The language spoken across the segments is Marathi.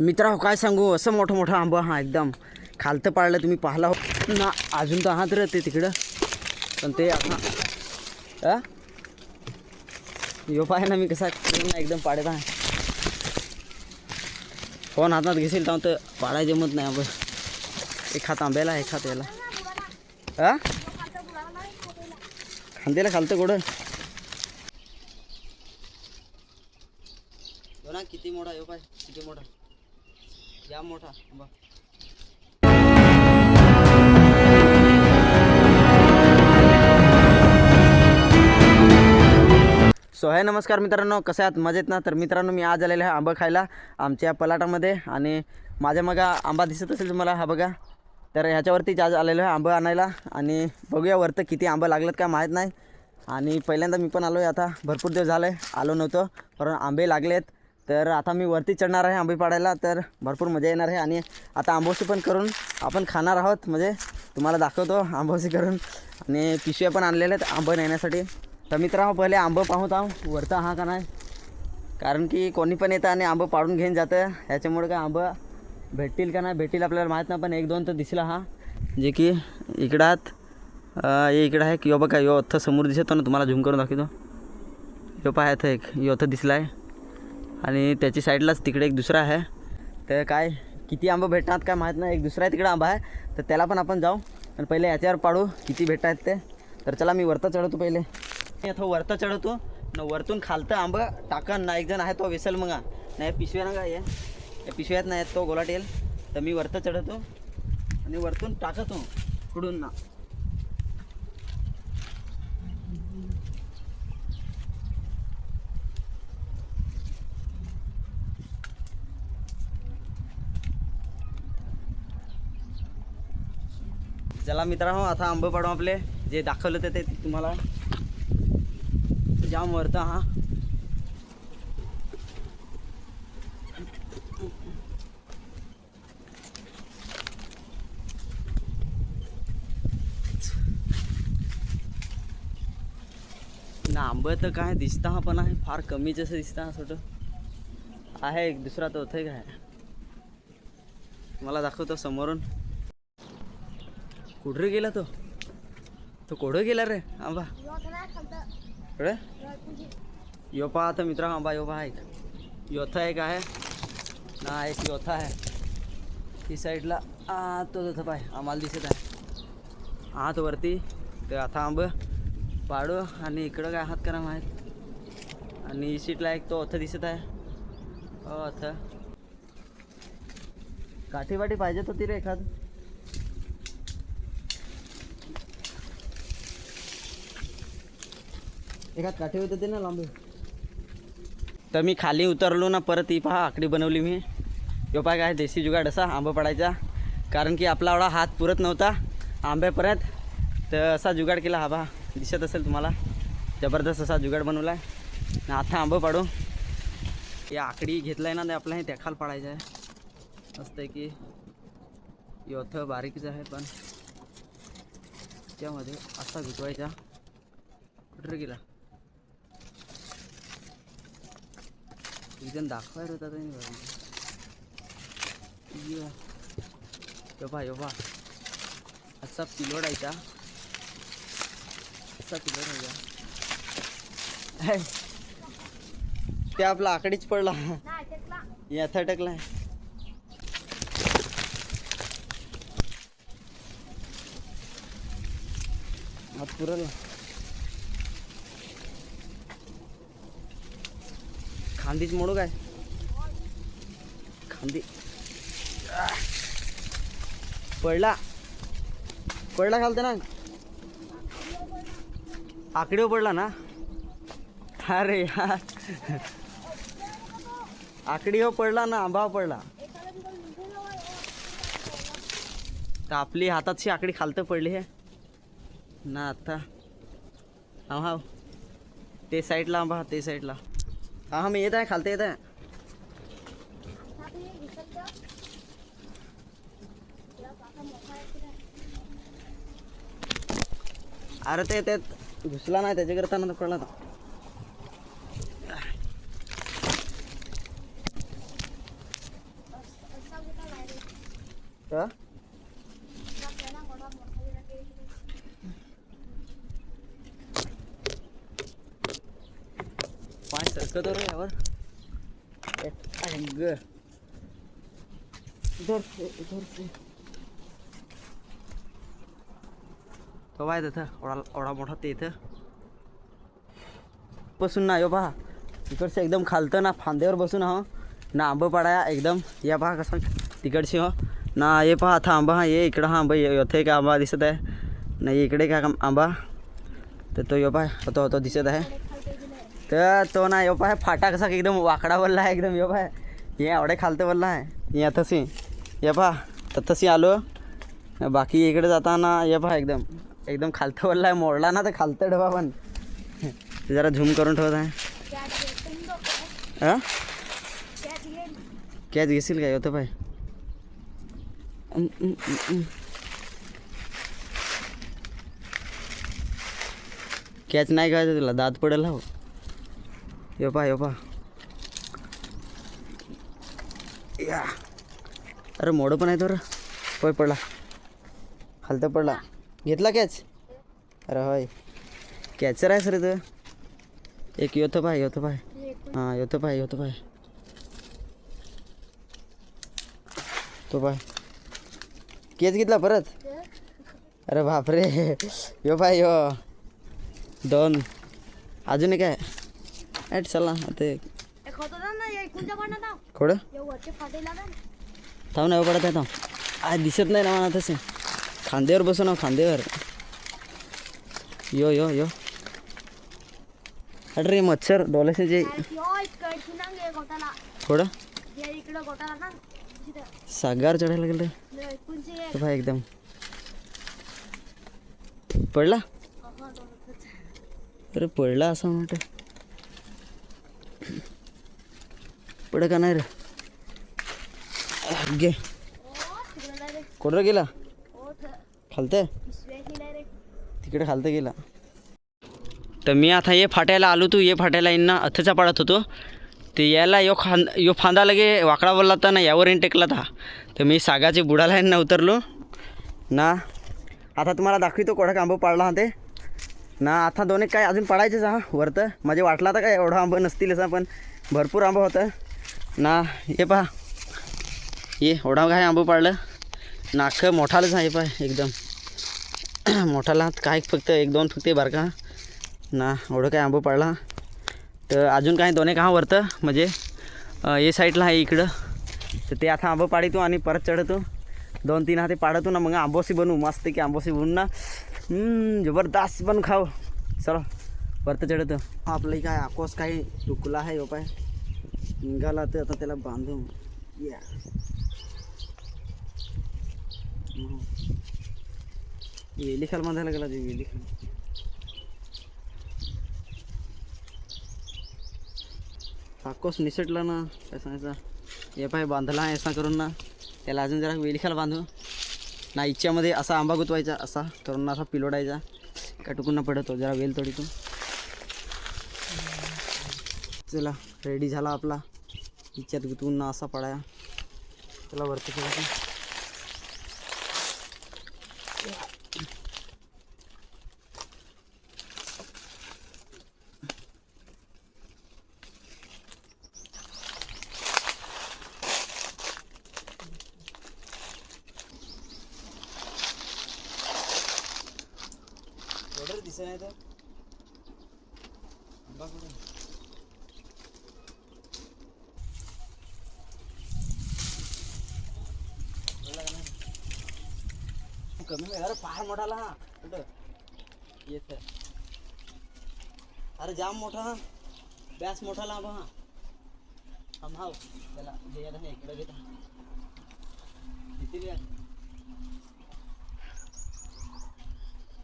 मित्रांनो काय सांगू? असं मोठं मोठं आंबा हा एकदम. खालतं पाळलं तुम्ही पाहिला हो ना अजून तर आहात रे ते तिकडं. पण ते आता यो पाय ना मी कसा ना एकदम पाडत आहे. फोन हातात घेशील तेव्हा तर पाडाय जमत नाही आंबा. एक हात आंब्याला एक हात याला. हा खांद्याला खालतं कुठं किती मोठा यो पाय किती मोठा. या मोठा. आंबा सो आहे नमस्कार मित्रांनो कसे आहात? मजेत ना? तर मित्रांनो मी आज आलेलो आहे आंबा खायला आमच्या पलाटामध्ये आणि माझ्या मग आंबा दिसत असेल तुम्हाला हा बघा. तर ह्याच्यावरतीच आज आलेलो आहे आंबा आणायला आणि बघूया वरतं किती आंबा लागलेत काय माहीत नाही. आणि पहिल्यांदा मी पण आलो आहे आता. भरपूर दिवस झालं आहे आलो नव्हतं कारण आंबे लागलेत. तर आता मी वरती चढणार आहे आंबे पाडायला तर भरपूर मजा येणार आहे. आणि आता आंबोशी पण करून आपण खाणार आहोत. म्हणजे तुम्हाला दाखवतो आंबोशी करून. आणि पिशव्या पण आणलेल्या आहेत आंबं नेण्यासाठी. तर मित्रांनो पहिले आंबं पाहूत आहो वरता हा का नाही? कारण की कोणी पण येतं आणि आंबं पाडून घेऊन जातं. ह्याच्यामुळे काय आंबं भेटतील का नाही भेटतील आपल्याला माहीत नाही पण एक दोन तर दिसला हा. जे की इकडात हे इकडं आहे की यो बघा यो अथ्थ समोर दिसतो ना तुम्हाला झूम करून दाखवतो. यो पाहायचं एक यो अथं दिसला आहे आणि त्याची साईडलाच तिकडे एक दुसरा आहे. तर काय किती आंबा भेटतात काय माहीत नाही. एक दुसरा आहे तिकडे आंबा आहे. तर त्याला पण आपण जाऊ. आणि पहिले याच्यावर पाडू किती भेटत आहेत ते. तर चला मी वरता चढवतो पहिले. मी आता वरता चढवतो. न वरतून खालतं आंबं टाकन. ना एक जण आहे तो वेसल मग. नाही पिशव्या ना काय या पिशव्यात नाही आहेत तो येईल तर मी वरता चढवतो. आणि वरतून टाकतो. कुडून ना. चला मित्रांनो आता आंबे पाडू आपले जे दाखवलं ते ते तुम्हाला. जाम वरता हा. ना आंबं तर काय दिसता हा पण आहे फार कमी जसं दिसतं हा छोटं आहे एक दुसरा तो होतं काय? मला दाखवतो समोरून. कुठे गेला तो? तो कोडं गेला रे? आंबा रे योपा आता मित्र आंबा योपा एक योथा एक आहे. ना एक योथा आहे. ही साईडला आ तो तसं पाय. आम्हाला दिसत आहे. आत वरती. तर आता आंब. पाडू. आणि इकडं काय हात करा माहीत? आणि सीटला एक तो अथ दिसत आहे. हो अथ काठी पाहिजे पाहिजेत होती रे एखाद? एकात काठी होत ते ना लांबे. तर मी खाली उतरलो ना परत ही पहा आकडी बनवली मी. यो पाय काय देशी जुगाड असा आंबा पडायचा. कारण की आपला एवढा हात पुरत नव्हता आंब्यापर्यंत. तर असा जुगाड केला हा पहा दिसत असेल तुम्हाला. जबरदस्त असा जुगाड बनवला आहे आता आंबं पाडू. या आकडी घेतला आहे ना ते आपल्या हे खाल पाडायचं आहे. मस्त आहे की. योथ बारीकच आहे पण. त्यामध्ये असा घुटवायचा कुठं गेला? एकदम दाखवायला होता तुम्ही योबा योबा असा पिलोड पिलोडायचा असा पिलोड पिलोडायचा हाय. ते आपला आकडीच पडला. याथा टकलाय हात पुरला. खांदीच मोडू काय? खांदी. पडला. पडला खालते ना. आकडीवर पडला ना? अरे यार. आकडीवर पडला ना आंबा पडला. तर आपली हाताची आकडी खालतं पडली आहे ना आता. हा हा ते साईडला आंबा ते साईडला हा हा मी येत आहे खालते येत आहे अरे ते त्यात घुसला नाही त्याच्याकरता ना पडला होता का रे यावर एक अंग इधर से इधर से तो ते बसून ना यो पहा तिकडचे एकदम खालतं ना फांद्यावर बसून हा. ना आंब पाडाया एकदम. या पहा कसं तिकडची हो. ना ये पहा आता आंबा, हा, ये इकडं हा आंबा येथे एक आंबा दिसत आहे नाही इकडे काय आंबा. तर तो यो पाय तो तो दिसत तर तो ना यो पाय फाटा कसा एकदम वाकडा बोलला आहे एकदम यो पाय. हे एवढे खालतं बोलला आहे. या तशी ये पहा तर तशी आलो. बाकी इकडे जाताना ये पहा एकदम एकदम खालतं बोलला आहे. मोडला ना तर खालतं डबा पण. जरा झूम करून ठेवत आहे. हां कॅच घेशील काय होतं पाय? कॅच नाही काय तुला दात पडेल हो. यो पा यो पा या अरे मोडं पण आहे तर होय पडला. खालतं पडला. घेतला कॅच अरे होय. कॅचर आहे सर तर एक योथ पाय योथ पाय. हां योथ पाय योथं पाय. तो पाय. केच घेतला परत? अरे बापरे. यो पाय यो. दोन. अजून एक आहे. ॲट चला ते खोडं? थांब नाही पडत आहे थांब. आज दिसत नाही ना मला तसे. खांद्यावर बसू ना खांद्यावर यो यो यो. अरे मच्छर डोळ्याचे जे थोडं ना सागार चढायला गेलं भाई एकदम. पडला? अरे पडला असं म्हणत पड का नाही रे घे. कुठं गेला? खालतं तिकडे खालतं गेला. तर मी आता ये फाट्याला आलो तू ये फाट्याला येईन ना अथचा पाडत होतो. ते यायला यो खां यो फांदा लगे वाकडा बोलला होता ना यावर टेकला था तर मी सागाचे बुडाला येईन ना उतरलो. ना आता तुम्हाला दाखवितो कोडा कांबो पाडला हा ते. ना आता दोन एक काय अजून पडायचेच हा वरतं. म्हणजे वाटला तर काय एवढा आंबं नसतील असं पण भरपूर आंबं होतं. ना हे पहा. ये एवढा काय आंबं पाडलं. नाकं मोठालंच आहे पहा एकदम. मोठाला काय फक्त एक दोन फक्त बार का? ना एवढं काय आंबं पाडला. तर अजून काय दोन एक हा वरतं. म्हणजे हे साईडला आहे इकडं. तर ते आता आंबं पाडितो आणि परत चढतो. दोन तीन हाते पाडतो ना मग आंबोसी बनवू. मस्त की आंबोसी बनवून ना. जबरदस्त पण खाऊ. चलो वरतं चढतो. आपलं काय आकोस काही टुकला आहे हो पाय. निघाला तर आता त्याला बांधू या. वेली खाल बांधायला गेला ते वेली खाल आकोस निसटला ना काय सांगायचा? हे पाय बांधला आहे असा करून ना त्याला अजून जरा वेलीखाला बांधू. ना इच्छामध्ये असा आंबा गुतवायचा असा तरुण असा पिलोडायचा. का टुकून पडतो हो, जरा वेल तोडीतो चला रेडी झाला आपला. इच्छात गुतवून ना असा पडाया. चला वरती खेळायचं ऑर्डर दिसत नाही तर आंबा कुठे कळला का नाही? कमी अरे फार मोठाला हा कुठं येत अरे जाम मोठा हा बॅस मोठाला आंबा हा थांबाव त्याला हे आता हे इकडं घेता किती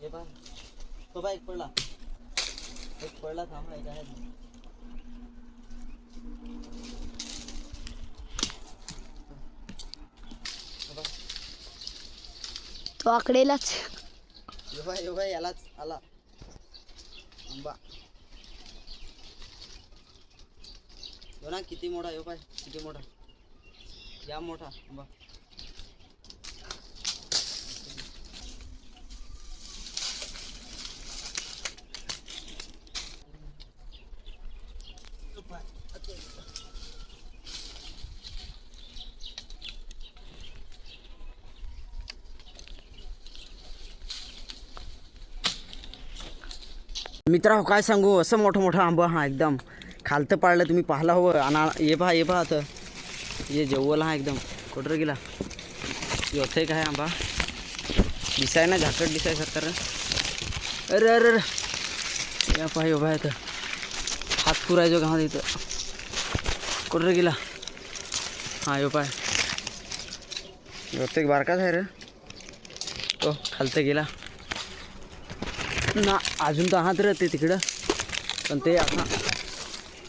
ये बा तो बाईक पडला. एक पडला थांबला. तो आकडेलाच. यो बाय यो बाय यालाच आला. आंबा ना किती मोठा यो बाय किती मोठा. या मोठा आंबा मित्रा काय सांगू? असं मोठं मोठं आंबा, हा, एकदम. खालतं पाडलं तुम्ही पाहिला हवं आणि ये पहा ये पहा आता. ये जेवला हा, एकदम. कुठं गेला? योथे काय आंबा? दिसाय ना, झाकट दिसाय सरकार अरे अरे अरे. या पहा, यो बाय तर हात पुरायचो गावात इथं? कुठं गेला? हाँ, यो पाय योथे बारकाच आहे रे. तो खालतं गेला. ना. अजून तर हात राहते तिकडं. पण ते आता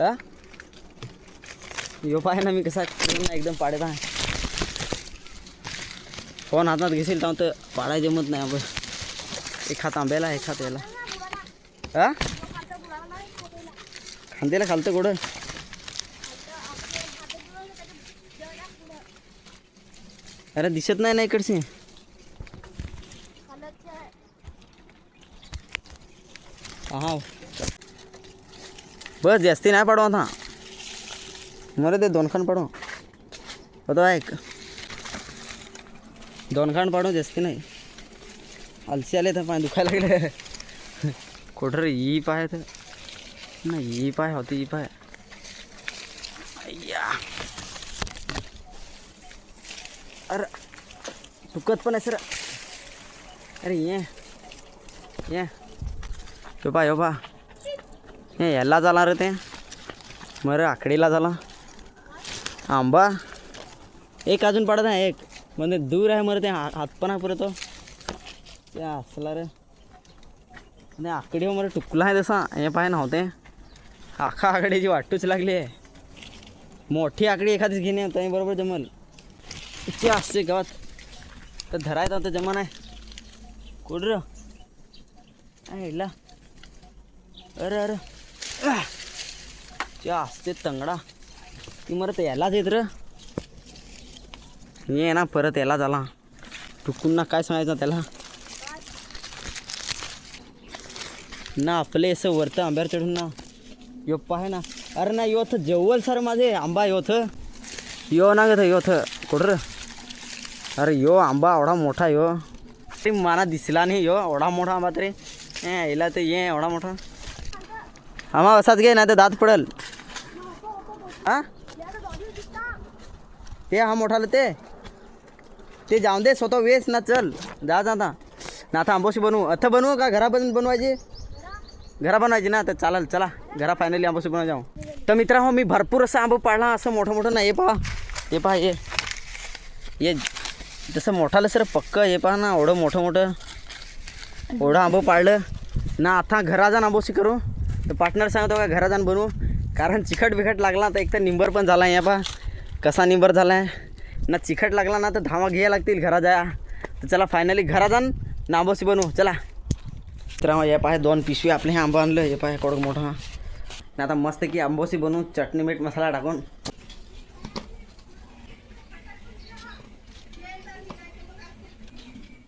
आ? यो पाय ना मी कसा ना एकदम पाडत आहे. फोन हातात घेशील तेव्हा तर पाडाय जमत नाही आपण. एक हात आंब्याला एक हात याला. हा खांद्याला खालतं कुठं अरे दिसत नाही ना इकडचे हा बस जास्ती नाही पाडू आता मला ते दोन खान पाडू होतो ऐक दोन खान पाडू जास्ती नाही. आलसी आले तर पाय दुखायला लागले. कुठं रे ई पाय तर. नाही ई पाय होती ई पाय. अय्या. अरे दुखत पण आहे सर अरे ये. ये. यो पा यो पा हे याला झाला रे ते. मरे आकडीला झाला. आंबा. एक अजून पडत आहे एक. म्हणजे दूर आहे मरे ते हातपणा पुरतो. ते असला रे. नाही आकडी हो मरे टुकला आहे तसा. हे पाय नव्हते आखा आकड्याची वाटूच लागली आहे. मोठी आकडी एखादीच घेणे होतं बरोबर जमल. इतकी असते गावात. तर धरायचं होतं जमा नाही. कुठं र? आईला अरे अरे. असते तंगडा। ती मरत यालाच येत र ये ना परत याला झाला टुकून ना काय सांगायचं त्याला? ना आपले असं वरतं आंब्यावर चढून ना. यो पाहे ना. अरे ना योथ जेवल सर माझे आंबा योथ यो ना ग योथ कुठं अरे यो आंबा एवढा मोठा यो. ते मला दिसला नाही यो एवढा मोठा आंबा तरी. ए याला ते ये एवढा मोठा. आम्हा असाच घे नाही तर दात पडल। हा? ते हा मोठालं ते ते जाऊन दे स्वतः वेस ना चल। जा जा ना आता आंबोशी बनवू अथ बनवू का घरापासून बनवायची घरा बनवायची ना तर चालेल चला। घरा फायनली आंबोशी बनवा जाऊ। तर मित्रा हो मी भरपूर असं आंबो पाळला असं मोठं मोठं नाही हे पहा। हे पहा ये। ये जसं मोठालं सर पक्क हे पहा ना एवढं मोठं मोठं। एवढं आंबो पाळलं. ना आता घरा जाऊन आंबोशी करू. तर पार्टनर सांगतो का घरा जाऊन बनवू. कारण चिखट बिखट लागला तर एक तर निंबर पण झाला आहे या पहा कसा निंबर झाला आहे? ना चिखट लागला ना तर धावा घ्यायला लागतील घरा जाया तर चला फायनली घरा जाण ना आंबोशी बनवू. चला. तर हे पाहे दोन पिशवी आपले हे आंबा आणलं हे पाहे कडक मोठा. ना आता मस्त की आंबोशी बनवू चटणी मीठ मसाला टाकून.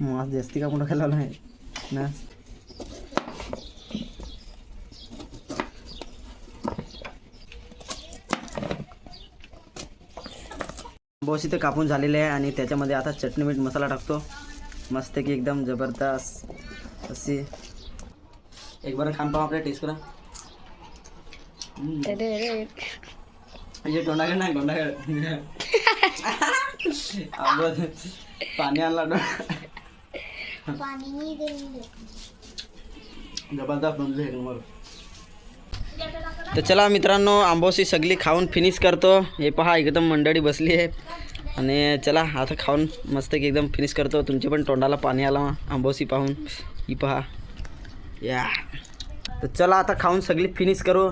मास जास्ती का मोठं खायला आहे ना? आंबोशी तर कापून झालेले आहे आणि त्याच्यामध्ये आता चटणी मीठ मसाला टाकतो. मस्त की एकदम जबरदस्त. अशी. एक बार खान पाहू आपल्या टेस्ट करा. म्हणजे तोंडाकडे नाही तोंडाकडे. पाणी आणला पाणी जबरदस्त बनले एक नंबर तर चला मित्रांनो आंबोशी सगळी खाऊन फिनिश करतो. हे पहा एकदम मंडळी बसली आहे. आणि चला आता खाऊन मस्त की एकदम फिनिश करतो. तुमच्या पण तोंडाला पाणी आला आंबोशी पाहून. ही पहा. या. तर चला आता खाऊन सगळी फिनिश करू.